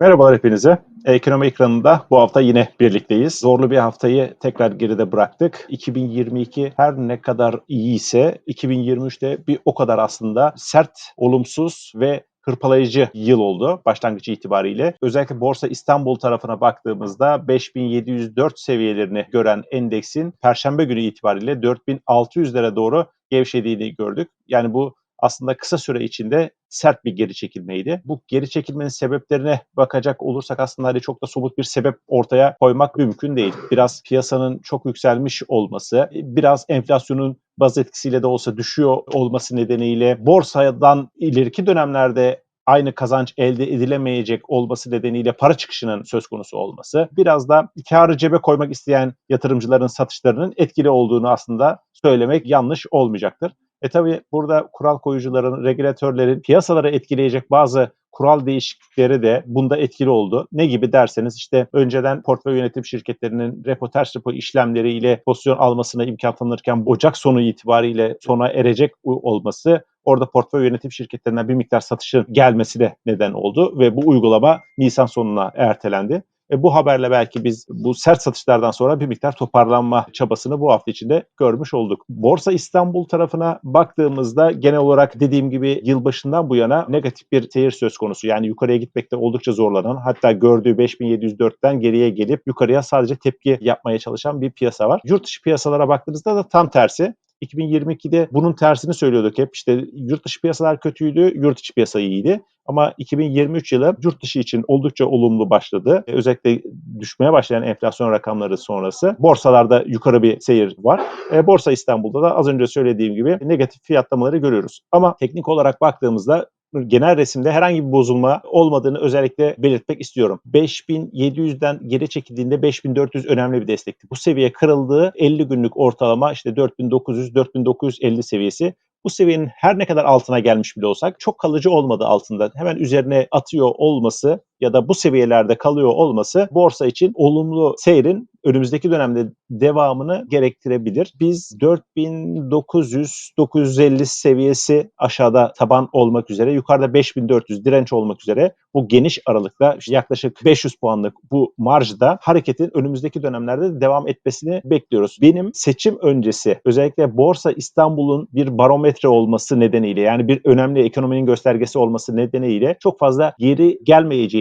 Merhabalar hepinize. Ekonomi ekranında bu hafta yine birlikteyiz. Zorlu bir haftayı tekrar geride bıraktık. 2022 her ne kadar iyi ise 2023'te bir o kadar aslında sert, olumsuz ve hırpalayıcı yıl oldu başlangıç itibariyle. Özellikle Borsa İstanbul tarafına baktığımızda 5704 seviyelerini gören endeksin perşembe günü itibariyle 4600'lere doğru gevşediğini gördük. Yani bu aslında kısa süre içinde sert bir geri çekilmeydi. Bu geri çekilmenin sebeplerine bakacak olursak aslında hani çok da somut bir sebep ortaya koymak mümkün değil. Biraz piyasanın çok yükselmiş olması, biraz enflasyonun baz etkisiyle de olsa düşüyor olması nedeniyle borsadan ileriki dönemlerde aynı kazanç elde edilemeyecek olması nedeniyle para çıkışının söz konusu olması, biraz da karı cebe koymak isteyen yatırımcıların satışlarının etkili olduğunu aslında söylemek yanlış olmayacaktır. E tabi burada kural koyucuların, regülatörlerin piyasaları etkileyecek bazı kural değişiklikleri de bunda etkili oldu. Ne gibi derseniz işte önceden portföy yönetim şirketlerinin repo ters repo işlemleriyle pozisyon almasına imkan tanınırken Ocak sonu itibariyle sona erecek olması orada portföy yönetim şirketlerinden bir miktar satışın gelmesi de neden oldu ve bu uygulama Nisan sonuna ertelendi. E, bu haberle belki biz bu sert satışlardan sonra bir miktar toparlanma çabasını bu hafta içinde görmüş olduk. Borsa İstanbul tarafına baktığımızda genel olarak dediğim gibi yılbaşından bu yana negatif bir seyir söz konusu. Yani yukarıya gitmekte oldukça zorlanan hatta gördüğü 5704'ten geriye gelip yukarıya sadece tepki yapmaya çalışan bir piyasa var. Yurt dışı piyasalara baktığınızda da tam tersi. 2022'de bunun tersini söylüyorduk hep. İşte yurt dışı piyasalar kötüydü, yurt içi piyasa iyiydi. Ama 2023 yılı yurt dışı için oldukça olumlu başladı. E, özellikle düşmeye başlayan enflasyon rakamları sonrası borsalarda yukarı bir seyir var. E, Borsa İstanbul'da da az önce söylediğim gibi negatif fiyatlamaları görüyoruz. Ama teknik olarak baktığımızda genel resimde herhangi bir bozulma olmadığını özellikle belirtmek istiyorum. 5700'den geri çekildiğinde 5400 önemli bir destekti. Bu seviye kırıldığı 50 günlük ortalama işte 4900-4950 seviyesi bu seviyenin her ne kadar altına gelmiş bile olsak çok kalıcı olmadı altında. Hemen üzerine atıyor olması ya da bu seviyelerde kalıyor olması borsa için olumlu seyrin önümüzdeki dönemde devamını gerektirebilir. Biz 4900-950 seviyesi aşağıda taban olmak üzere, yukarıda 5400 direnç olmak üzere bu geniş aralıkta yaklaşık 500 puanlık bu marjda hareketin önümüzdeki dönemlerde de devam etmesini bekliyoruz. Benim seçim öncesi özellikle Borsa İstanbul'un bir barometre olması nedeniyle yani bir önemli ekonominin göstergesi olması nedeniyle çok fazla geri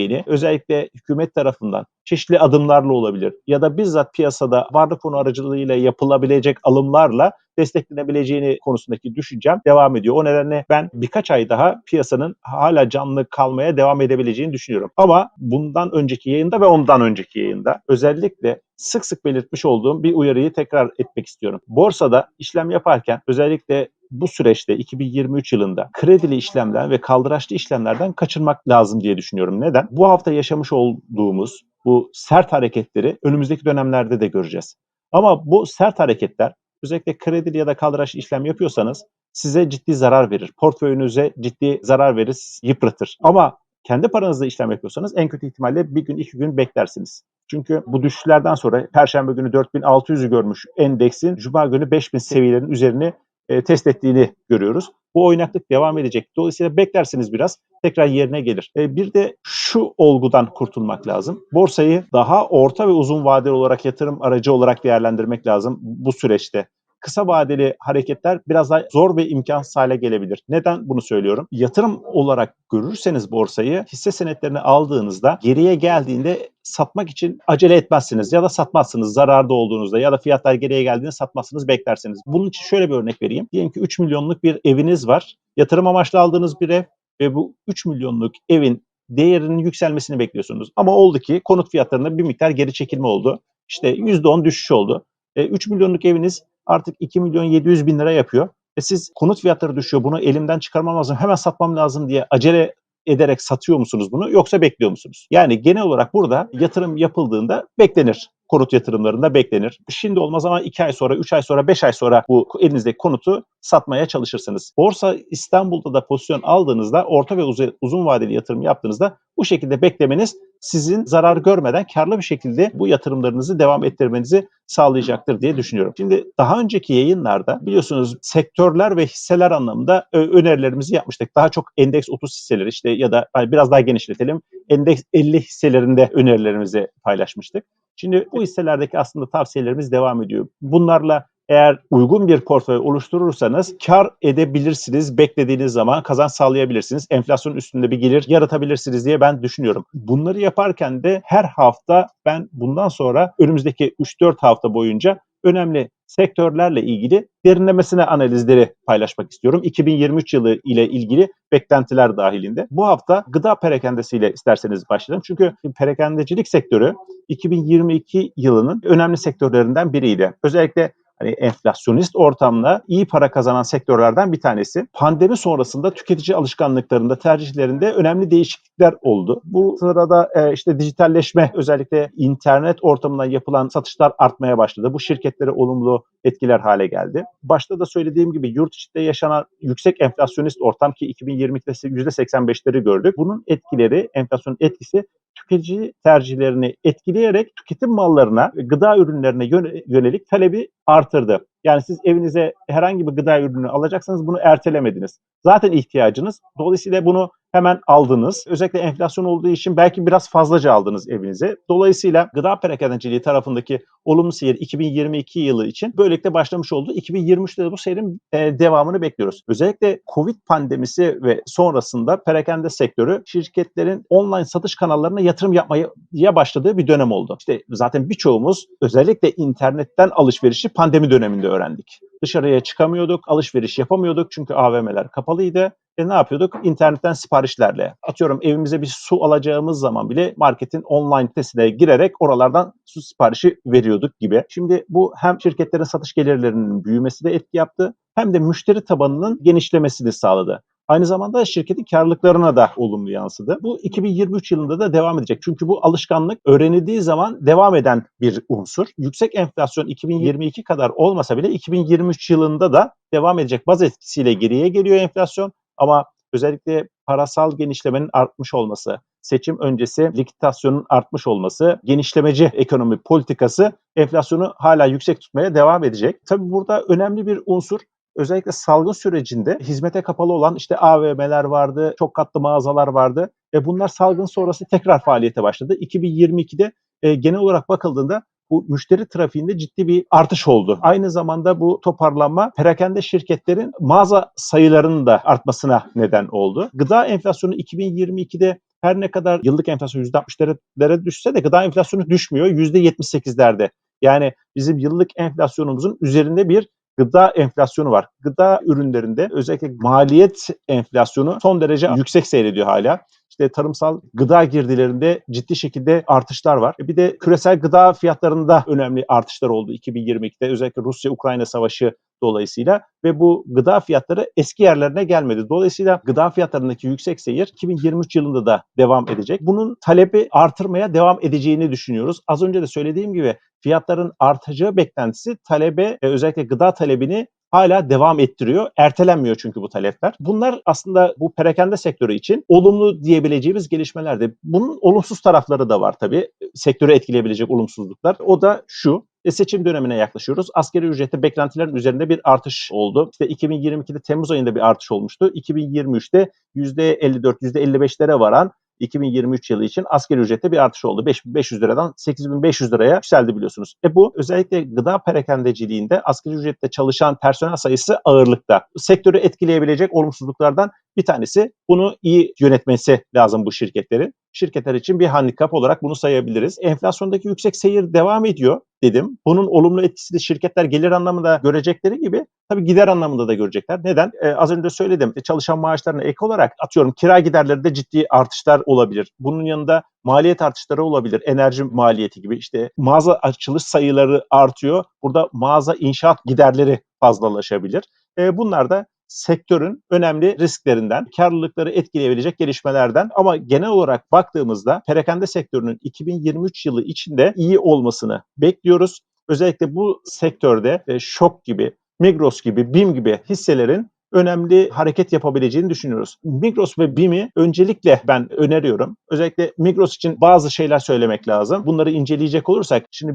gelmeyeceğini özellikle hükümet tarafından çeşitli adımlarla olabilir ya da bizzat piyasada varlık fonu aracılığıyla yapılabilecek alımlarla desteklenebileceğini konusundaki düşüncem devam ediyor. O nedenle ben birkaç ay daha piyasanın hala canlı kalmaya devam edebileceğini düşünüyorum. Ama bundan önceki yayında ve ondan önceki yayında özellikle sık sık belirtmiş olduğum bir uyarıyı tekrar etmek istiyorum. Borsada işlem yaparken özellikle bu süreçte 2023 yılında kredili işlemler ve kaldıraçlı işlemlerden kaçırmak lazım diye düşünüyorum. Neden? Bu hafta yaşamış olduğumuz bu sert hareketleri önümüzdeki dönemlerde de göreceğiz. Ama bu sert hareketler özellikle kredili ya da kaldıraç işlem yapıyorsanız size ciddi zarar verir. Portföyünüze ciddi zarar verir, yıpratır. Ama kendi paranızla işlem yapıyorsanız en kötü ihtimalle bir gün iki gün beklersiniz. Çünkü bu düşüşlerden sonra Perşembe günü 4600'ü görmüş endeksin Cuma günü 5000 seviyelerin üzerini e, test ettiğini görüyoruz. Bu oynaklık devam edecek. Dolayısıyla beklersiniz biraz tekrar yerine gelir. E, bir de şu olgudan kurtulmak lazım. Borsayı daha orta ve uzun vadeli olarak yatırım aracı olarak değerlendirmek lazım bu süreçte kısa vadeli hareketler biraz daha zor ve imkansız hale gelebilir. Neden bunu söylüyorum? Yatırım olarak görürseniz borsayı hisse senetlerini aldığınızda geriye geldiğinde satmak için acele etmezsiniz ya da satmazsınız zararda olduğunuzda ya da fiyatlar geriye geldiğinde satmazsınız beklersiniz. Bunun için şöyle bir örnek vereyim. Diyelim ki 3 milyonluk bir eviniz var. Yatırım amaçlı aldığınız bir ev ve bu 3 milyonluk evin değerinin yükselmesini bekliyorsunuz. Ama oldu ki konut fiyatlarında bir miktar geri çekilme oldu. İşte %10 düşüş oldu. E, 3 milyonluk eviniz artık 2 milyon 700 bin lira yapıyor. Ve siz konut fiyatları düşüyor bunu elimden çıkarmam lazım hemen satmam lazım diye acele ederek satıyor musunuz bunu yoksa bekliyor musunuz? Yani genel olarak burada yatırım yapıldığında beklenir konut yatırımlarında beklenir. Şimdi olmaz ama 2 ay sonra, 3 ay sonra, 5 ay sonra bu elinizdeki konutu satmaya çalışırsınız. Borsa İstanbul'da da pozisyon aldığınızda, orta ve uzun vadeli yatırım yaptığınızda bu şekilde beklemeniz sizin zarar görmeden karlı bir şekilde bu yatırımlarınızı devam ettirmenizi sağlayacaktır diye düşünüyorum. Şimdi daha önceki yayınlarda biliyorsunuz sektörler ve hisseler anlamında önerilerimizi yapmıştık. Daha çok endeks 30 hisseleri işte ya da hani biraz daha genişletelim endeks 50 hisselerinde önerilerimizi paylaşmıştık. Şimdi bu hisselerdeki aslında tavsiyelerimiz devam ediyor. Bunlarla eğer uygun bir portföy oluşturursanız kar edebilirsiniz. Beklediğiniz zaman kazanç sağlayabilirsiniz. Enflasyon üstünde bir gelir yaratabilirsiniz diye ben düşünüyorum. Bunları yaparken de her hafta ben bundan sonra önümüzdeki 3-4 hafta boyunca önemli sektörlerle ilgili derinlemesine analizleri paylaşmak istiyorum. 2023 yılı ile ilgili beklentiler dahilinde. Bu hafta gıda perakendesiyle isterseniz başlayalım. Çünkü perakendecilik sektörü 2022 yılının önemli sektörlerinden biriydi. Özellikle hani enflasyonist ortamda iyi para kazanan sektörlerden bir tanesi. Pandemi sonrasında tüketici alışkanlıklarında, tercihlerinde önemli değişiklikler oldu. Bu sırada e, işte dijitalleşme özellikle internet ortamından yapılan satışlar artmaya başladı. Bu şirketlere olumlu etkiler hale geldi. Başta da söylediğim gibi yurt içinde yaşanan yüksek enflasyonist ortam ki 2020'de %85'leri gördük. Bunun etkileri, enflasyonun etkisi tüketici tercihlerini etkileyerek tüketim mallarına, gıda ürünlerine yönelik talebi artırdı. Yani siz evinize herhangi bir gıda ürünü alacaksanız bunu ertelemediniz. Zaten ihtiyacınız. Dolayısıyla bunu hemen aldınız. Özellikle enflasyon olduğu için belki biraz fazlaca aldınız evinize. Dolayısıyla gıda perakendeciliği tarafındaki olumlu seyir 2022 yılı için böylelikle başlamış oldu. 2023'te de bu seyrin e, devamını bekliyoruz. Özellikle Covid pandemisi ve sonrasında perakende sektörü şirketlerin online satış kanallarına yatırım yapmaya başladığı bir dönem oldu. İşte zaten birçoğumuz özellikle internetten alışverişi pandemi döneminde öğrendik. Dışarıya çıkamıyorduk, alışveriş yapamıyorduk çünkü AVM'ler kapalıydı. E ne yapıyorduk? İnternetten siparişlerle. Atıyorum evimize bir su alacağımız zaman bile marketin online sitesine girerek oralardan su siparişi veriyorduk gibi. Şimdi bu hem şirketlerin satış gelirlerinin büyümesi de etki yaptı hem de müşteri tabanının genişlemesini sağladı. Aynı zamanda şirketin karlılıklarına da olumlu yansıdı. Bu 2023 yılında da devam edecek. Çünkü bu alışkanlık öğrenildiği zaman devam eden bir unsur. Yüksek enflasyon 2022 kadar olmasa bile 2023 yılında da devam edecek. Baz etkisiyle geriye geliyor enflasyon ama özellikle parasal genişlemenin artmış olması, seçim öncesi likitasyonun artmış olması, genişlemeci ekonomi politikası enflasyonu hala yüksek tutmaya devam edecek. Tabii burada önemli bir unsur özellikle salgın sürecinde hizmete kapalı olan işte AVM'ler vardı, çok katlı mağazalar vardı ve bunlar salgın sonrası tekrar faaliyete başladı. 2022'de e, genel olarak bakıldığında bu müşteri trafiğinde ciddi bir artış oldu. Aynı zamanda bu toparlanma perakende şirketlerin mağaza sayılarının da artmasına neden oldu. Gıda enflasyonu 2022'de her ne kadar yıllık enflasyon %60'lara düşse de gıda enflasyonu düşmüyor. %78'lerde. Yani bizim yıllık enflasyonumuzun üzerinde bir gıda enflasyonu var. Gıda ürünlerinde özellikle maliyet enflasyonu son derece yüksek seyrediyor hala. İşte tarımsal gıda girdilerinde ciddi şekilde artışlar var. Bir de küresel gıda fiyatlarında önemli artışlar oldu 2022'de. Özellikle Rusya-Ukrayna savaşı dolayısıyla ve bu gıda fiyatları eski yerlerine gelmedi. Dolayısıyla gıda fiyatlarındaki yüksek seyir 2023 yılında da devam edecek. Bunun talebi artırmaya devam edeceğini düşünüyoruz. Az önce de söylediğim gibi fiyatların artacağı beklentisi talebe özellikle gıda talebini hala devam ettiriyor. Ertelenmiyor çünkü bu talepler. Bunlar aslında bu perakende sektörü için olumlu diyebileceğimiz gelişmelerdi. Bunun olumsuz tarafları da var tabii. Sektörü etkileyebilecek olumsuzluklar. O da şu. E seçim dönemine yaklaşıyoruz. Askeri ücrette beklentilerin üzerinde bir artış oldu. İşte 2022'de Temmuz ayında bir artış olmuştu. 2023'te %54, %55'lere varan 2023 yılı için asgari ücrette bir artış oldu. 5500 liradan 8500 liraya yükseldi biliyorsunuz. E bu özellikle gıda perakendeciliğinde asgari ücrette çalışan personel sayısı ağırlıkta. Sektörü etkileyebilecek olumsuzluklardan bir tanesi bunu iyi yönetmesi lazım bu şirketlerin. Şirketler için bir handikap olarak bunu sayabiliriz. Enflasyondaki yüksek seyir devam ediyor dedim. Bunun olumlu etkisi de şirketler gelir anlamında görecekleri gibi tabii gider anlamında da görecekler. Neden? Ee, az önce söyledim. Çalışan maaşlarına ek olarak atıyorum kira giderlerinde ciddi artışlar olabilir. Bunun yanında maliyet artışları olabilir. Enerji maliyeti gibi işte mağaza açılış sayıları artıyor. Burada mağaza inşaat giderleri fazlalaşabilir. Ee, bunlar da sektörün önemli risklerinden, karlılıkları etkileyebilecek gelişmelerden ama genel olarak baktığımızda perakende sektörünün 2023 yılı içinde iyi olmasını bekliyoruz. Özellikle bu sektörde e, şok gibi, Migros gibi, BİM gibi hisselerin önemli hareket yapabileceğini düşünüyoruz. Migros ve BİM'i öncelikle ben öneriyorum. Özellikle Migros için bazı şeyler söylemek lazım. Bunları inceleyecek olursak şimdi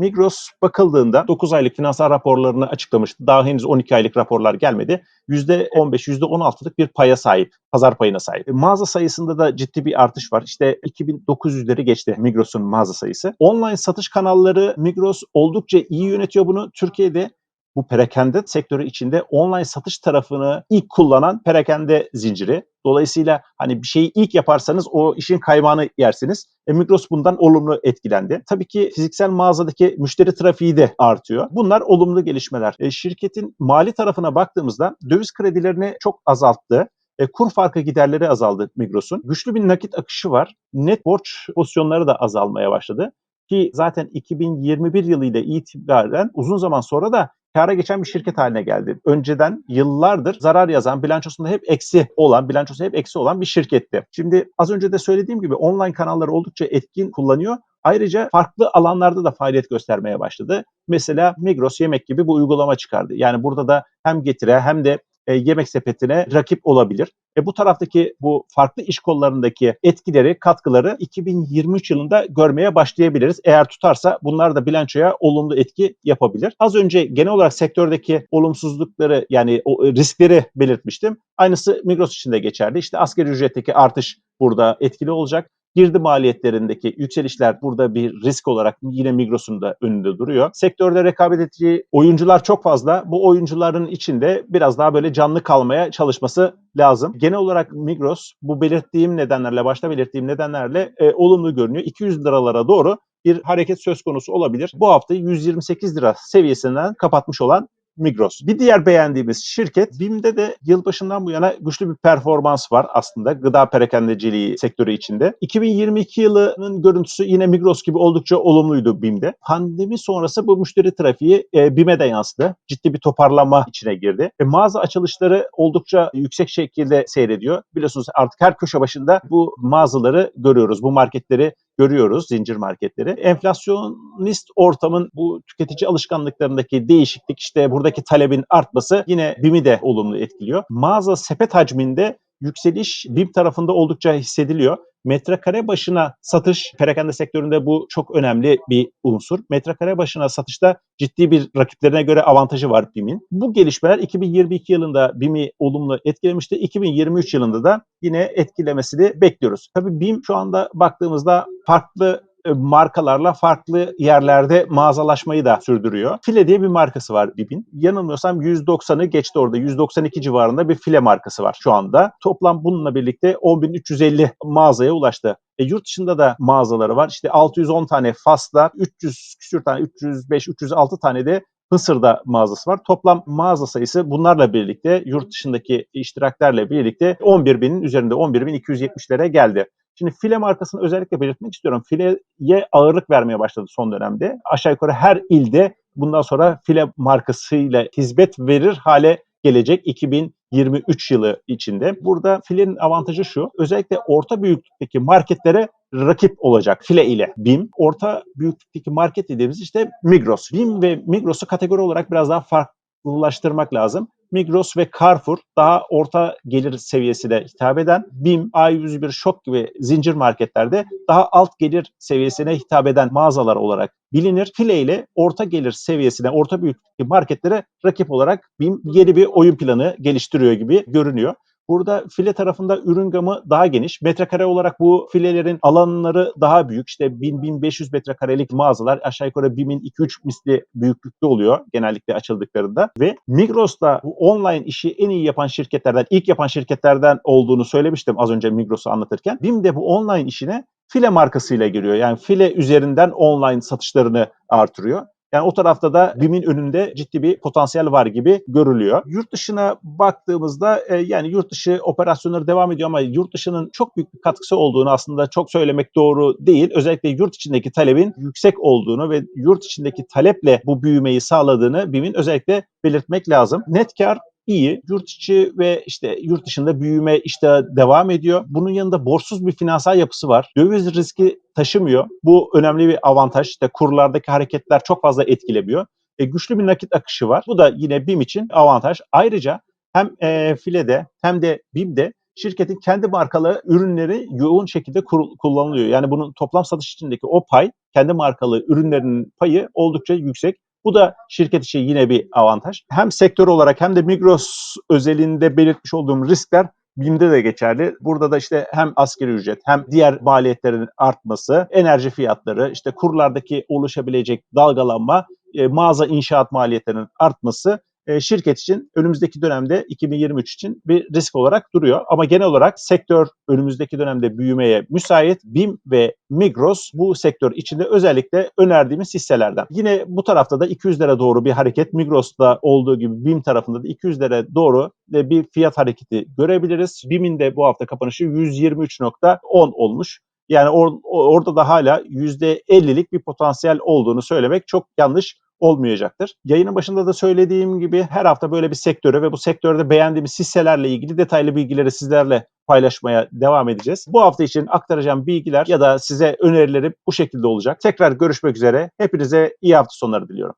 Migros bakıldığında 9 aylık finansal raporlarını açıklamıştı. Daha henüz 12 aylık raporlar gelmedi. %15, %16'lık bir paya sahip, pazar payına sahip. E, mağaza sayısında da ciddi bir artış var. İşte 2900'leri geçti Migros'un mağaza sayısı. Online satış kanalları Migros oldukça iyi yönetiyor bunu. Türkiye'de bu perakende sektörü içinde online satış tarafını ilk kullanan perakende zinciri. Dolayısıyla hani bir şeyi ilk yaparsanız o işin kaymağını yersiniz. E, Migros bundan olumlu etkilendi. Tabii ki fiziksel mağazadaki müşteri trafiği de artıyor. Bunlar olumlu gelişmeler. E, şirketin mali tarafına baktığımızda döviz kredilerini çok azalttı. E, kur farkı giderleri azaldı Migros'un. Güçlü bir nakit akışı var. Net borç pozisyonları da azalmaya başladı. Ki zaten 2021 yılıyla itibaren uzun zaman sonra da kâra geçen bir şirket haline geldi. Önceden yıllardır zarar yazan, bilançosunda hep eksi olan, bilançosu hep eksi olan bir şirketti. Şimdi az önce de söylediğim gibi online kanalları oldukça etkin kullanıyor. Ayrıca farklı alanlarda da faaliyet göstermeye başladı. Mesela Migros Yemek gibi bu uygulama çıkardı. Yani burada da hem getire hem de e, yemek sepetine rakip olabilir. E, bu taraftaki bu farklı iş kollarındaki etkileri, katkıları 2023 yılında görmeye başlayabiliriz. Eğer tutarsa bunlar da bilançoya olumlu etki yapabilir. Az önce genel olarak sektördeki olumsuzlukları yani o riskleri belirtmiştim. Aynısı Migros için de geçerli. İşte asgari ücretteki artış burada etkili olacak. Girdi maliyetlerindeki yükselişler burada bir risk olarak yine Migros'un da önünde duruyor. Sektörde rekabet edici oyuncular çok fazla. Bu oyuncuların içinde biraz daha böyle canlı kalmaya çalışması lazım. Genel olarak Migros bu belirttiğim nedenlerle, başta belirttiğim nedenlerle e, olumlu görünüyor. 200 liralara doğru bir hareket söz konusu olabilir. Bu hafta 128 lira seviyesinden kapatmış olan Migros. Bir diğer beğendiğimiz şirket BİM'de de yılbaşından bu yana güçlü bir performans var aslında gıda perakendeciliği sektörü içinde. 2022 yılının görüntüsü yine Migros gibi oldukça olumluydu BİM'de. Pandemi sonrası bu müşteri trafiği e, BİM'e de yansıdı. Ciddi bir toparlama içine girdi. E, mağaza açılışları oldukça yüksek şekilde seyrediyor. Biliyorsunuz artık her köşe başında bu mağazaları görüyoruz. Bu marketleri görüyoruz zincir marketleri. Enflasyonist ortamın bu tüketici alışkanlıklarındaki değişiklik işte buradaki talebin artması yine BİM'i de olumlu etkiliyor. Mağaza sepet hacminde yükseliş BİM tarafında oldukça hissediliyor. Metrekare başına satış, perakende sektöründe bu çok önemli bir unsur. Metrekare başına satışta ciddi bir rakiplerine göre avantajı var BİM'in. Bu gelişmeler 2022 yılında BİM'i olumlu etkilemişti. 2023 yılında da yine etkilemesini bekliyoruz. Tabii BİM şu anda baktığımızda farklı markalarla farklı yerlerde mağazalaşmayı da sürdürüyor. File diye bir markası var BİM'in. Yanılmıyorsam 190'ı geçti orada. 192 civarında bir file markası var şu anda. Toplam bununla birlikte 10.350 mağazaya ulaştı. E, yurt dışında da mağazaları var. İşte 610 tane Fas'ta, 300 küsür tane, 305, 306 tane de Mısır'da mağazası var. Toplam mağaza sayısı bunlarla birlikte yurt dışındaki iştiraklerle birlikte 11 binin üzerinde 11.270'lere geldi. Şimdi file markasını özellikle belirtmek istiyorum. Fileye ağırlık vermeye başladı son dönemde. Aşağı yukarı her ilde bundan sonra file markasıyla hizmet verir hale gelecek 2023 yılı içinde. Burada filenin avantajı şu. Özellikle orta büyüklükteki marketlere rakip olacak file ile BİM. Orta büyüklükteki market dediğimiz işte Migros. BİM ve Migros'u kategori olarak biraz daha farklılaştırmak lazım. Migros ve Carrefour daha orta gelir seviyesine hitap eden, BİM, A101, Şok gibi zincir marketlerde daha alt gelir seviyesine hitap eden mağazalar olarak bilinir. File ile orta gelir seviyesine, orta büyüklükteki marketlere rakip olarak BİM yeni bir oyun planı geliştiriyor gibi görünüyor. Burada file tarafında ürün gamı daha geniş. Metrekare olarak bu filelerin alanları daha büyük. İşte 1000-1500 metrekarelik mağazalar aşağı yukarı 1000 2-3 misli büyüklükte oluyor genellikle açıldıklarında. Ve Migros'ta bu online işi en iyi yapan şirketlerden, ilk yapan şirketlerden olduğunu söylemiştim az önce Migros'u anlatırken. BİM de bu online işine file markasıyla giriyor. Yani file üzerinden online satışlarını artırıyor. Yani o tarafta da BİM'in önünde ciddi bir potansiyel var gibi görülüyor. Yurt dışına baktığımızda e, yani yurt dışı operasyonları devam ediyor ama yurt dışının çok büyük bir katkısı olduğunu aslında çok söylemek doğru değil. Özellikle yurt içindeki talebin yüksek olduğunu ve yurt içindeki taleple bu büyümeyi sağladığını BİM'in özellikle belirtmek lazım. Net kar iyi. Yurt içi ve işte yurt dışında büyüme işte devam ediyor. Bunun yanında borçsuz bir finansal yapısı var. Döviz riski taşımıyor. Bu önemli bir avantaj. İşte kurlardaki hareketler çok fazla etkilemiyor. E, güçlü bir nakit akışı var. Bu da yine BİM için avantaj. Ayrıca hem e, File'de hem de BİM'de şirketin kendi markalı ürünleri yoğun şekilde kur- kullanılıyor. Yani bunun toplam satış içindeki o pay, kendi markalı ürünlerinin payı oldukça yüksek. Bu da şirket için yine bir avantaj. Hem sektör olarak hem de Migros özelinde belirtmiş olduğum riskler BİM'de de geçerli. Burada da işte hem asgari ücret hem diğer maliyetlerin artması, enerji fiyatları, işte kurlardaki oluşabilecek dalgalanma, e, mağaza inşaat maliyetlerinin artması e, şirket için önümüzdeki dönemde 2023 için bir risk olarak duruyor. Ama genel olarak sektör önümüzdeki dönemde büyümeye müsait. BİM ve Migros bu sektör içinde özellikle önerdiğimiz hisselerden. Yine bu tarafta da 200'lere doğru bir hareket. Migros'ta olduğu gibi BİM tarafında da 200'lere doğru bir fiyat hareketi görebiliriz. BİM'in de bu hafta kapanışı 123.10 olmuş. Yani or, orada da hala %50'lik bir potansiyel olduğunu söylemek çok yanlış olmayacaktır. Yayının başında da söylediğim gibi her hafta böyle bir sektörü ve bu sektörde beğendiğimiz hisselerle ilgili detaylı bilgileri sizlerle paylaşmaya devam edeceğiz. Bu hafta için aktaracağım bilgiler ya da size önerilerim bu şekilde olacak. Tekrar görüşmek üzere. Hepinize iyi hafta sonları diliyorum.